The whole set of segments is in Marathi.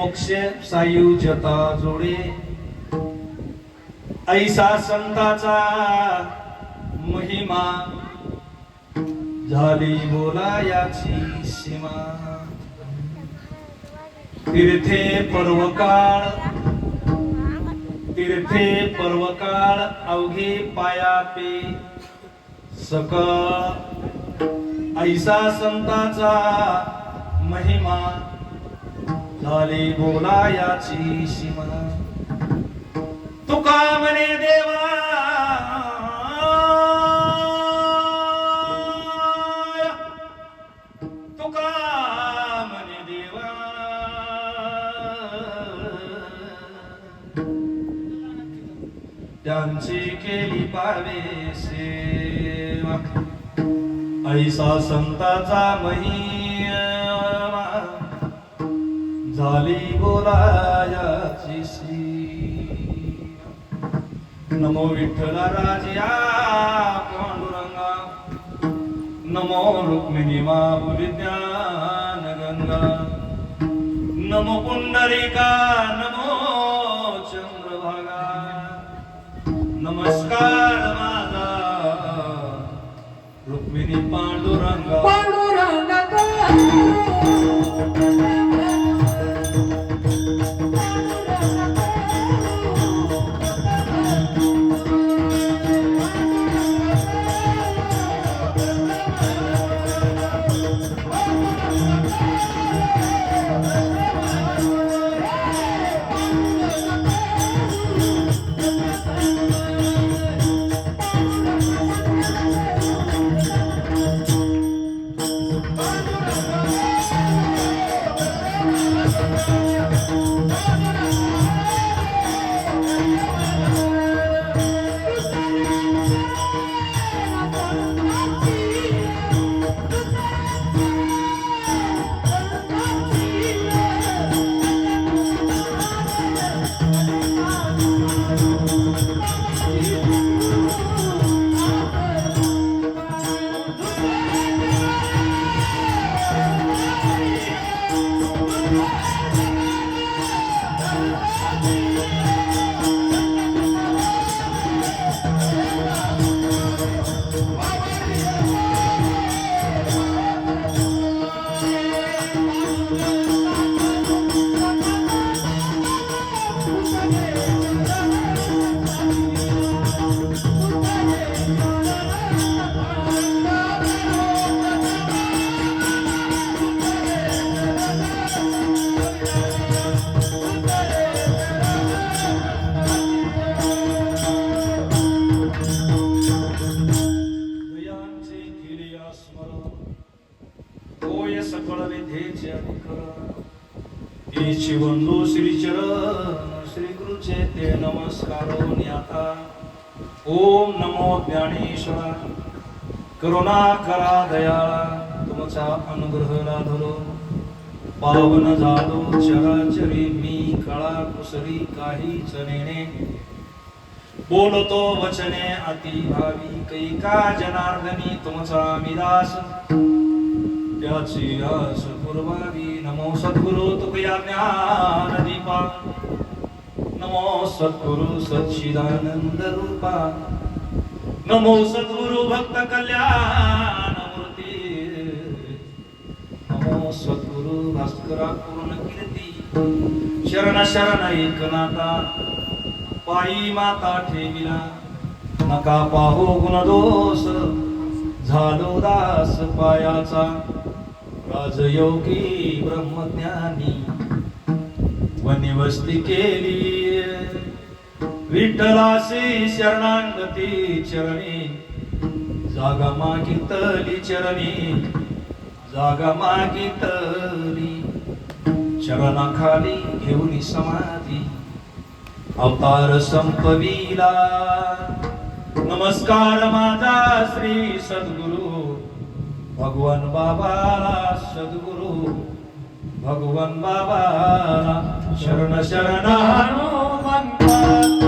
मोक्ष सायुजता जोडे. ऐसा संताचा महिमा. झाली बोला याची सीमा. तीर्थे पर्वकाळ. तीर्थे पर्वकाळ अवघे पायापे. सकळ. ऐसा संताचा महिमा. झाली बोलायाची सीमा तुका म्हणे देवा. तुका म्हणे देवा. त्यांची केली पावे सेवा. ऐसा संताचा मही बोलायाची सी नमो विठ्ठल राजा पांडुरंगा. नमो रुक्मिणी माऊली ज्ञान गंगा नमो पुंडरिका नमो चंद्रभागा. नमस्कार माझा रुक्मिणी पांडुरंगा. Amen. होय सकळ विधेचे अधिकरण एची बंधू श्रीचरण श्री गुरुचे ते नमस्कार न्याता ओम नमो ज्ञानेश्वरा. करुणा करा दयाळा. तुमचा अनुग्रह लाधलो पावन झालो चराचरी मी कळा कुसरी काही चनेने. बोलतो वचने अति भावी कैका जनार्दनी तुमचा मिदास त्याची आस पुरवावी नमो सद्गुरु तुकया ज्ञान दीपा. नमो सद्गुरु सच्चिदानंद रूपा. नमो सद्गुरु भक्त कल्याण मूर्ती. नमो सद्गुरु भास्करा पूर्ण कीर्ती. शरण शरण एकनाथा पायी माता ठेविला. नका पाहो गुणदोष. झालो दास पायाचा. राजयोगी ब्रह्मज्ञानी वनिवस्ती केली विठ्ठलासी शरणांगती चरणी जागा मागितली चरणी जागा मागितली. चरणाखाली घेऊन समाधी अवतार संपविला. नमस्कार माझा श्री सद्गुरु. भगवान बाबाला सद्गुरु भगवान बाबाला शरण शरण हनुमंता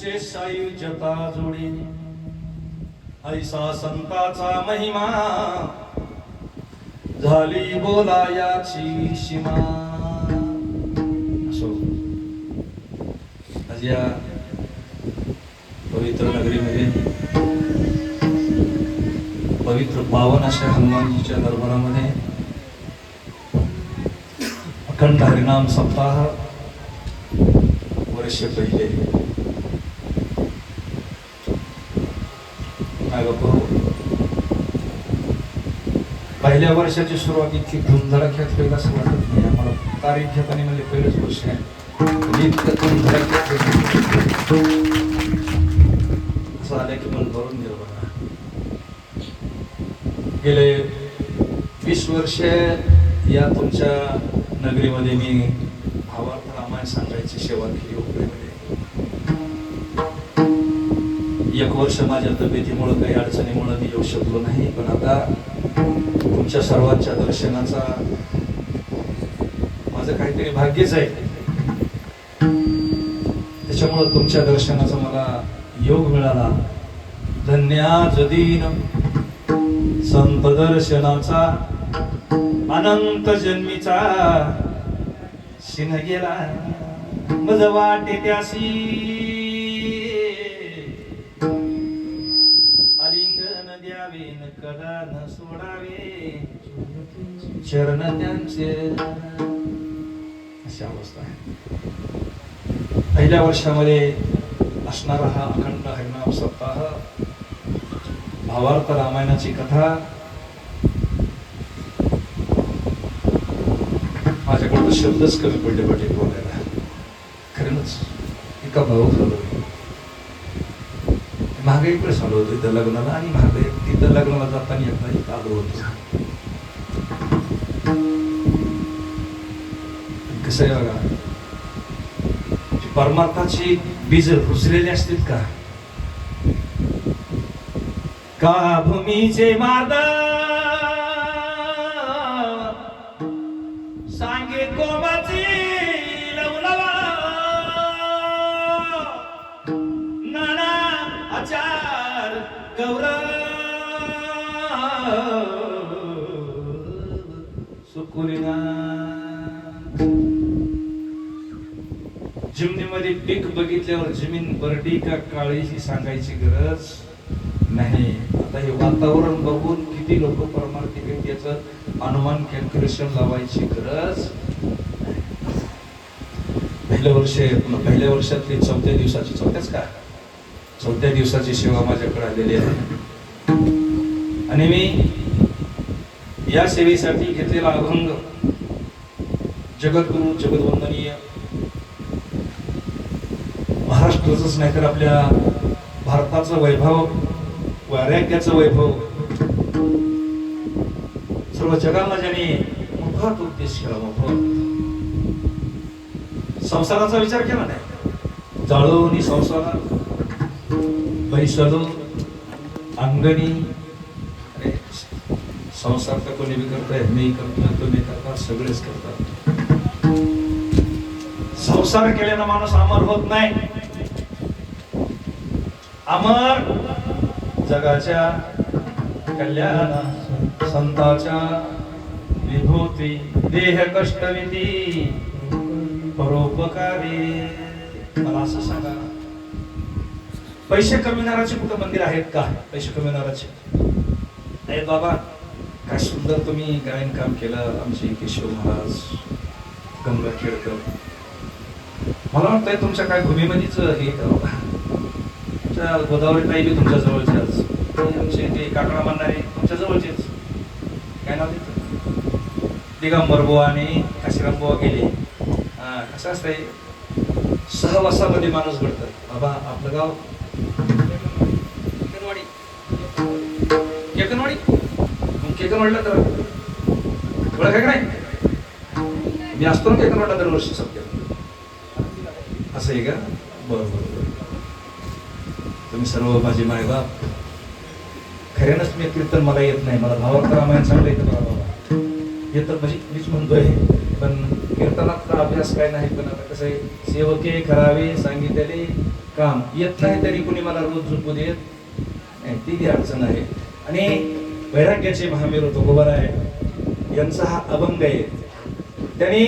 सायुज्यता जोडी ऐसा संताचा महिमा. झाली बोलायाची सीमा. असो. आज या पवित्र नगरीमध्ये पवित्र पावन अशा हनुमानजीच्या दरबारामध्ये अखंड हरिनाम सप्ताह वर्ष पहिले. काय पहिल्या वर्षाची सुरुवात इतकी धुमधडाक्यात होईल असं वाटत नाही. आम्हाला तारीख घेताना म्हणजे पहिलंच वर्ष आहे. म्हणजे इतकं धुमधडाक्यात होईल. असं आलं की मन भरून गेलं बघा. गेले वीस वर्ष या तुमच्या नगरीमध्ये मी एक वर्ष माझ्या तब्येतीमुळं काही अडचणीमुळं मी येऊ शकलो नाही पण आता तुमच्या सर्वांच्या दर्शनाचा माझं काहीतरी भाग्यच आहे. त्याच्यामुळं तुमच्या दर्शनाचा मला योग मिळाला. धन्या जदीन संत दर्शनाचा अनंत जन्मीचा शिन गेला. मज वाटे त्यासी. अशी अवस्था आहे. पहिल्या वर्षामध्ये असणारा हा अखंड हरिनाम सप्ताह भावार्थ रामायणाची कथा माझ्याकडे शब्दच कमी पडले पाटील बोलायला. खरंच एका भाऊ झालो मी. मागे इकडे चालू होतो इथं लग्नाला आणि महागाई तिथं लग्नाला जाताना एकदा इथं आलो होतो. कसं बघा जी परमार्थाची बीज रुजलेली असतील का? का भूमीचे मार्ग सांगे कोमाची लवलवा. नाना आचार गौरव. जमिनीमध्ये पीक बघितल्यावर जमीन बरडी का काळीची सांगायची गरज नाही. आता हे वातावरण बघून किती लोक परमार्थी आहेत याचं अनुमान कॅल्क्युलेशन लावायची गरज पहिल्या वर्षे वर्ष पहिल्या वर्षातली चौथ्या दिवसाची चौथ्याच का? चौथ्या दिवसाची सेवा माझ्याकडे आलेली आहे. आणि मी या सेवेसाठी घेतलेला अभंग जगद्गुरु जगदवंदनीय महाराष्ट्राचंच नाही तर आपल्या भारताचं वैभव वैराग्याचं वैभव. सर्व जगाला ज्याने मोफत उपदेश केला मोफत संसाराचा विचार केला नाही. जाळवणी संसार बैसलो अंगणी. अरे संसार तर कोणी बी करताय मी करता तुम्ही करता सगळेच करतात. संसार केल्यानं माणूस अमर होत नाही. अमर जगाच्या कल्याण संताच्या विभूती देह कष्टविधी परोपकारी. मला असं सांगा. पैसे कमविणाराचे कुठं मंदिर आहेत का? पैसे कमविणाराचे नाही बाबा काय सुंदर तुम्ही गायन काम केलं आमचे केशव महाराज गंगाखेडकर. मला वाटतंय तुमच्या काय भूमीमध्येच हे गोदावरी ताई बी तुमच्या जवळच्याच आमचे ते काकडा मानणारे तुमच्या जवळचेच. काय नाव तिथं दिगंबर बुवा आणि काशीराम बुवा गेले कसं असतंय? सहवासामध्ये माणूस घडतं. बाबा आपलं गाव? केकनवाडी केकनवाडी मग केकनवाडीला तर ओळख आहे का नाही? मी असतो ना केकनवाडला दरवर्षी सप्त्यात असं आहे का? बरं बरं बरं. तुम्ही सर्व माझे मायबाप खऱ्यानंच मी कीर्तन मला येत नाही. मला भावार्थ रामायण सांगलं येतं बघा बाबा. येतं म्हणजे मीच म्हणतोय. पण कीर्तनातला अभ्यास काय नाही पण आता कसं आहे सेवके करावे सांगितले काम. येत नाही तरी कुणी मला रोज झोपू देत? नाही ती ती अडचण आहे. आणि वैराग्याचे महावीर तुकोबर आहे यांचा हा अभंग आहे. त्यांनी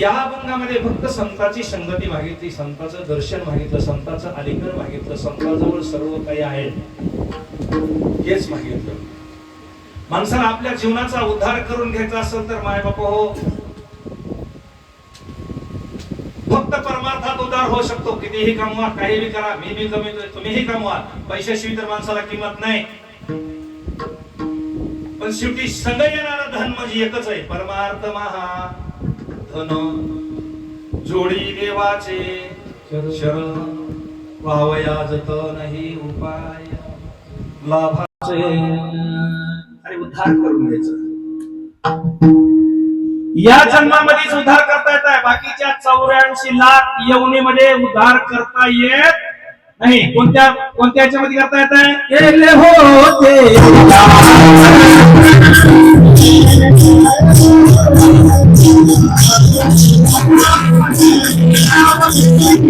या अभंगामध्ये फक्त संताची संगती मागितली संताचं दर्शन मागितलं संताचं आलिंगन मागितलं संताजवळ सर्व काही आहे. हेच मागितलं. माणसाला आपल्या जीवनाचा उद्धार करून घ्यायचा असेल तर माय बाप हो. फक्त परमार्थात उद्धार होऊ शकतो. कितीही कमवा काहीही करा मी बी कमी तुम्हीही कमवा. पैशाशिवाय तर माणसाला किंमत नाही. पण शेवटी संग येणारं धन म्हणजे एकच आहे परमार्थ महा. धन जोडी देवाचे शरण वावयाजत नाही उपाय. लाभाचे अरे उद्धार करून घ्यायचं. या जन्मामध्येच उद्धार करता येत आहे. बाकीच्या चौऱ्याऐंशी लाख यवनीमध्ये उद्धार करता येत नाही. कोणत्या कोणत्या याच्यामध्ये करता येत आहे? होते देवे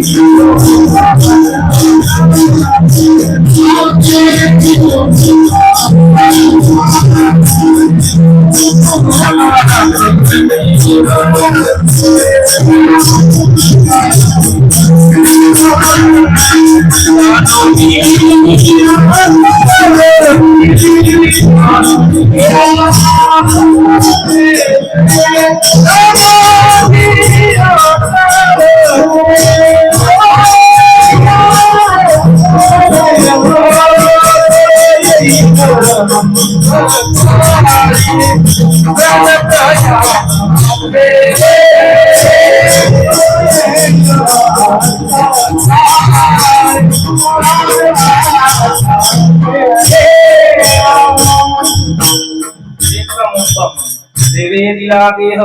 दिला देह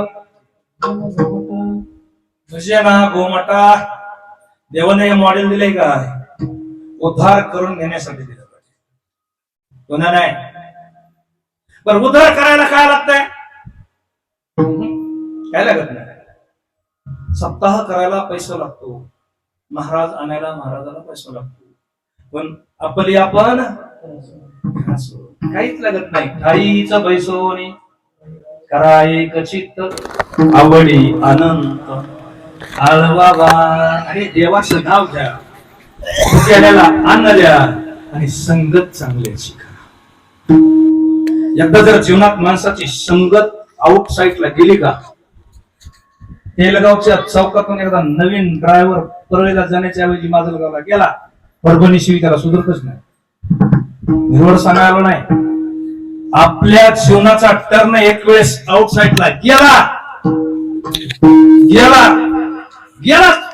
भजना गोमटा देवाने मॉडेल का उद्धार दिलं. पाहिजे पुन्हा नाही. बर उद्धार करायला काय लागतंय? काय लागत नाही? सप्ताह करायला पैसा लागतो. महाराज आणायला महाराजाला पैसा लागतो. पण आपली आपण काहीच लागत नाही. काहीच पैसो नाही. करा एक चित्त आवडी अनंत. आळवा आणि देवाचं नाव घ्या. त्याला अन्न द्या. आणि संगत चांगल्याची करा एकदा जर जीवनात माणसाची संगत आउट साईडला गेली का तेलगावच्या चौकातून एकदा नवीन ड्रायव्हर परळीला जाण्याच्या ऐवजी माजलगावला गेला परभणी त्याला सुधरतच नाही. निवड सांगायला नाही. आपल्या जीवनाचा टर्न एक वेळेस आउटसाईडला गेला. गेला. गेला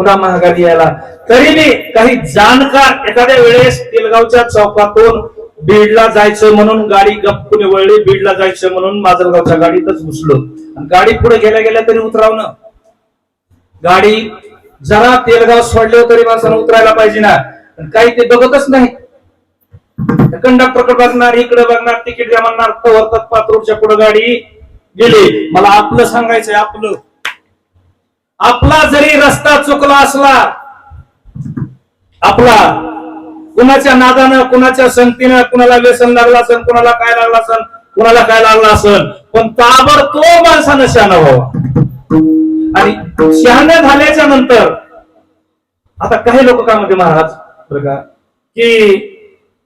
पुन्हा महागारी यायला. तरी मी काही जाणकार एखाद्या वेळेस तेलगावच्या चौकातून बीडला जायचं म्हणून गाडी गप्प वळली बीडला जायचं म्हणून माजलगावच्या गाडीतच घुसलो. गाडी पुढे गेल्या गेल्या तरी उतरावणं. गाडी जरा तेलगाव सोडले तरी माणसानं उतरायला पाहिजे ना. काही ते बघतच नाही. कंडक्टरकडे बघणार इकडे बघणार तिकीट द्या म्हणणार तत्पात रोडच्या पुढे गाडी गेली. मला आपलं सांगायचंय आपलं. आपला जरी रस्ता चुकला असला आपला कुणाच्या नादानं कुणाच्या संगतीनं कुणाला व्यसन लागलं असेल कुणाला काय लागलं असेल कुणाला काय लागलं असेल पण ताबडतोब माणसानं शहाणा व्हावा. आणि शहाण्या झाल्याच्यानंतर आता काही लोक काय म्हणते महाराज बरं का की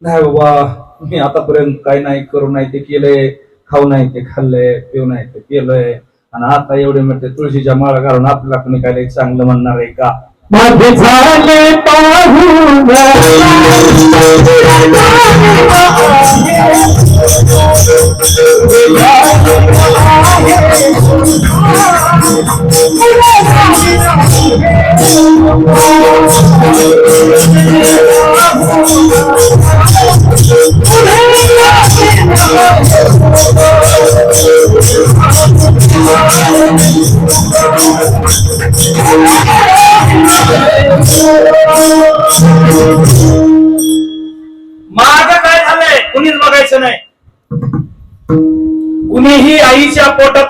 नाही बाबा मी आतापर्यंत काय नाही करू नाही ते केलंय खाऊ नाही ते खाल्लंय पिऊ नाही ते केलंय आणि आता एवढे म्हणते तुळशीच्या माळा घालून आपल्याला कोणी काय चांगलं म्हणणार आहे का?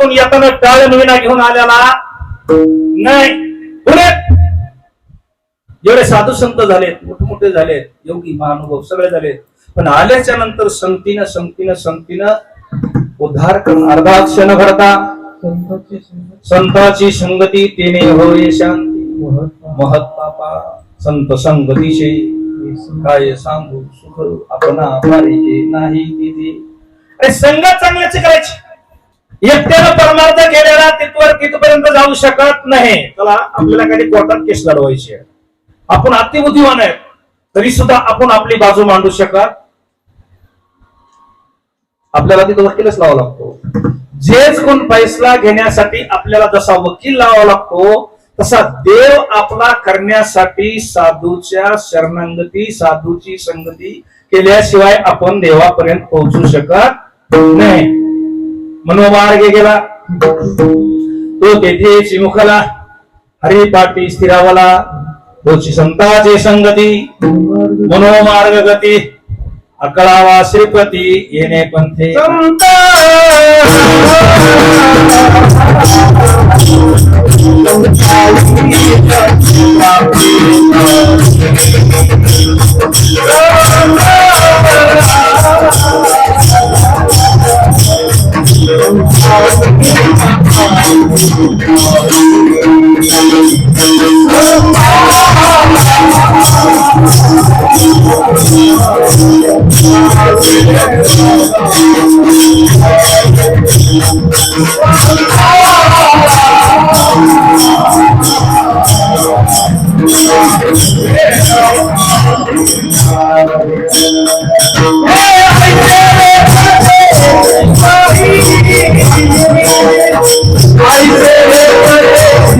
आईच्या येताना टाळ नवीना घेऊन आलेला नाही. एवढे जेवढे साधू संत झालेत मोठमोठे झालेत योगी महानुभव सगळे झालेत. पण आल्याच्यानंतर संगतीनं संगतीनं संगतीनं उद्धार करून अर्धा क्षण भरता. संताची संगती तिने होय शांती. महत्पापा संत संगतीचे. काय सांगू सुख आपण नाही अरे संगत चांगल्याचे करायची. एकट्यानं परमार्थ केलेला तिथवर तिथपर्यंत जाऊ शकत नाही. चला आपल्याला काही कोर्टात केस लढवायची आहे. आपण अतिबुद्धिवान आहे तरी सुद्धा आपण आपली बाजू मांडू शकत. आपल्याला तिथं वकीलच लावा लागतो. जेच कोण फैसला घेण्यासाठी आपल्याला जसा वकील लावा लागतो तसा देव आपला करण्यासाठी साधूच्या शरणांगती साधूची संगती केल्याशिवाय आपण देवापर्यंत पोहोचू शकत नाही. मनोमार्गे गेला तो तेथे चिमुखला हरिपाटी स्थिरावला तोची संताचे संगती मनोमार्ग गती अकळावा श्रीपती येणे पंथे Meu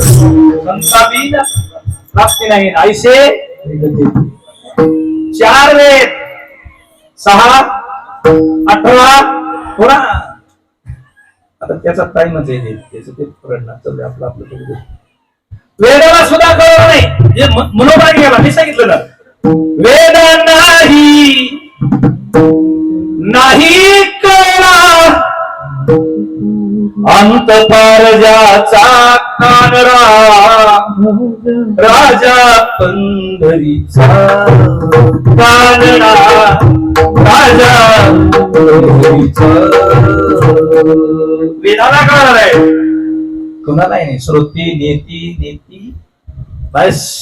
संताबीन प्राप्ती नाही. आयसे चार वेद. सहा अठरा पुरा आता त्याचा टाइमच आहे त्याचं ते पडणार चालू आपलं आपलं वेदाला सुद्धा कळलं नाही. जे मनोभाग गेला मी सांगितलं ना. वेद नाही. नाही अंत पारजाचा कानरा राजा पंढरीचा. कानरा राजा पंढरीचा. वेदाला कळणार आहे कोणाला नाही श्रोती नेती नेती? बस.